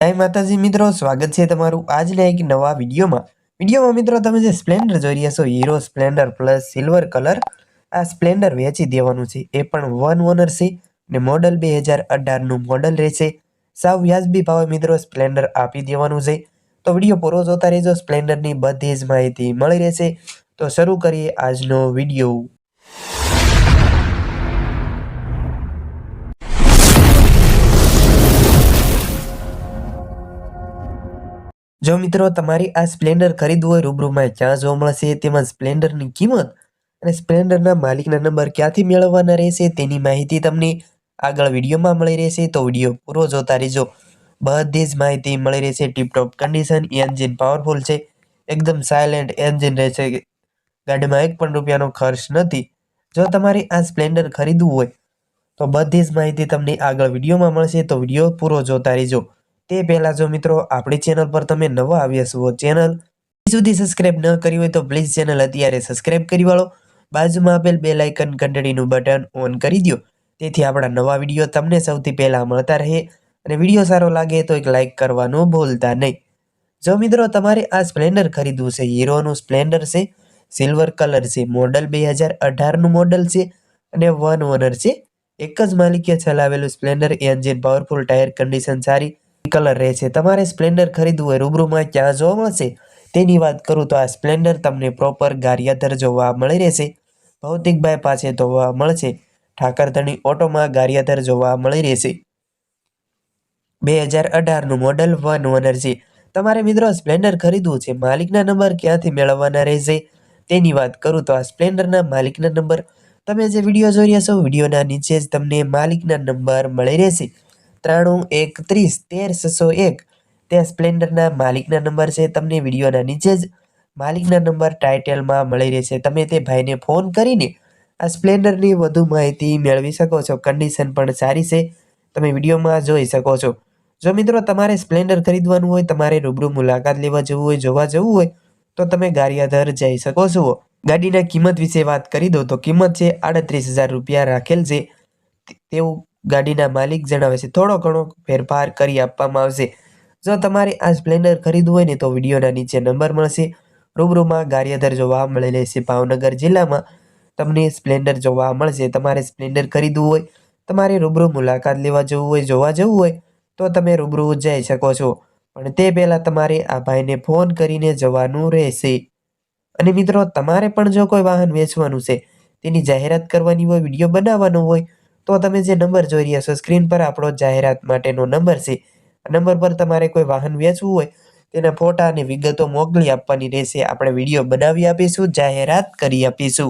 જય માતાજી મિત્રો, સ્વાગત છે તમારું આજના એક નવા વિડીયોમાં. વિડીયોમાં, મિત્રો, તમે જે સ્પ્લેન્ડર જોઈ રહ્યા છો, Hero Splendor plus silver colour, આ સ્પ્લેન્ડર વેચી દેવાનું છે. એ પણ વન ઓનર છે ને મોડલ બે હજાર અઢારનું મોડલ રહેશે. સાવ વ્યાજબી ભાવે, મિત્રો, સ્પ્લેન્ડર આપી દેવાનું છે. તો વીડિયો પૂરો જોતા રહેજો. સ્પ્લેન્ડરની બધી જ માહિતી મળી રહેશે. તો શરૂ કરીએ આજનો વીડિયો. જો મિત્રો તમારી આ સ્પ્લેન્ડર ખરીદવું હોય, રૂબરૂમાં ક્યાં જોવા મળશે તેમાં સ્પ્લેન્ડરની કિંમત અને સ્પ્લેન્ડરના માલિકના નંબર ક્યાંથી મેળવવાના રહેશે, તેની માહિતી તમને આગળ વિડીયોમાં મળી રહેશે. તો વીડિયો પૂરો જોતા રહેજો. બધી જ માહિતી મળી રહેશે. ટીપટોપ કન્ડિશન, એન્જિન પાવરફુલ છે. એકદમ સાયલેન્ટ એન્જિન રહેશે. ગાડીમાં એક પણ રૂપિયાનો ખર્ચ નથી. જો તમારે આ સ્પ્લેન્ડર ખરીદવું હોય, તો બધી જ માહિતી તમને આગળ વિડીયોમાં મળશે. તો વીડિયો પૂરો જોતા રહેજો. તે પહેલાં જો મિત્રો આપણી ચેનલ પર તમે નવા આવ્યા છો ચેનલ સુધી સબસ્ક્રાઇબ ન કરી હોય તો પ્લીઝ ચેનલ અત્યારે સબસ્ક્રાઇબ કરી વાળો. બાજુમાં આપેલ બે લાઇકન ઘંટડીનું બટન ઓન કરી દો તેથી આપણા નવા વીડિયો તમને સૌથી પહેલાં મળતા રહે અને વીડિયો સારો લાગે તો એક લાઇક કરવાનું ભૂલતા નહીં. જો મિત્રો તમારે આ સ્પ્લેન્ડર ખરીદવું છે, હીરોનું સ્પ્લેન્ડર છે, સિલ્વર કલર છે, મોડલ બે હજાર અઢારનું મોડલ છે અને વન ઓનર છે. એક જ માલિકે ચલાવેલું Splendor, engine powerful tyre condition સારી કલર રહેશે તમારે સ્પ્લેન્ડર ખરીદવું હોય, રૂબરૂમાં ક્યાં જોવા મળશે? તેની વાત કરું તો આ સ્પ્લેન્ડર તમને પ્રોપર ગારિયાધર જોવા મળી રહેશે. ભૌતિકભાઈ પાસે જોવા મળશે. ઠાકરધણી ઓટોમાં ગારિયાધર જોવા મળી રહેશે. બે હજાર અઢારનું મોડલ વન ઓનર છે. તમારે મિત્રો સ્પ્લેન્ડર ખરીદવું છે. માલિકના નંબર ક્યાંથી મેળવવાના રહેશે? તેની વાત કરું તો આ સ્પ્લેન્ડરના માલિકના નંબર. તમે જે વીડિયો જોઈ રહ્યા છો, વિડીયોના નીચે જ તમને માલિકના નંબર મળી રહેશે. ત્રાણું એકત્રીસ તેર, છસો એક. તે સ્પ્લેન્ડરના માલિકના નંબર છે. તમને વિડીયોના નીચે જ માલિકના નંબર ટાઇટલમાં મળી રહેશે. તમે તે ભાઈને ફોન કરીને આ સ્પ્લેન્ડરની વધુ માહિતી મેળવી શકો છો. કન્ડિશન પણ સારી છે. તમે વિડીયોમાં જોઈ શકો છો. જો મિત્રો તમારે સ્પ્લેન્ડર ખરીદવાનું હોય, તમારે રૂબરૂ મુલાકાત લેવા જવું હોય, જોવા જવું હોય, તો તમે ગારિયાધર જઈ શકો છો. ગાડીના કિંમત વિશે વાત કરી દો તો કિંમત છે આડત્રીસ હજાર રૂપિયા રાખેલ છે. તેવું ગાડીના માલિક જણાવે છે, થોડો ઘણો ફેરફાર કરી આપવામાં આવશે. જો તમારે આ સ્પ્લેન્ડર ખરીદવું હોય ને તો વિડીયોના નીચે નંબર મળશે. રૂબરૂમાં ગારિયાધર જોવા મળી છે, ભાવનગર જિલ્લામાં તમને સ્પ્લેન્ડર જોવા મળશે. તમારે સ્પ્લેન્ડર ખરીદવું હોય, તમારે રૂબરૂ મુલાકાત લેવા જવું હોય, જોવા જવું હોય, તો તમે રૂબરૂ જઈ શકો છો. પણ તે પહેલાં તમારે આ ભાઈને ફોન કરીને જવાનું રહેશે. અને મિત્રો, તમારે પણ જો કોઈ વાહન વેચવાનું છે, તેની જાહેરાત કરવાની હોય, વીડિયો બનાવવાનો હોય તો તમે જે નંબર જોઈ રહ્યા છો સ્ક્રીન પર આપણો જાહેરાત માટેનો નંબર છે. નંબર પર તમારે કોઈ વાહન વેચવું હોય, તેના ફોટા અને વિગતો મોકલી આપવાની રહેશે. આપણે વીડિયો બનાવી આપીશું, જાહેરાત કરી આપીશું.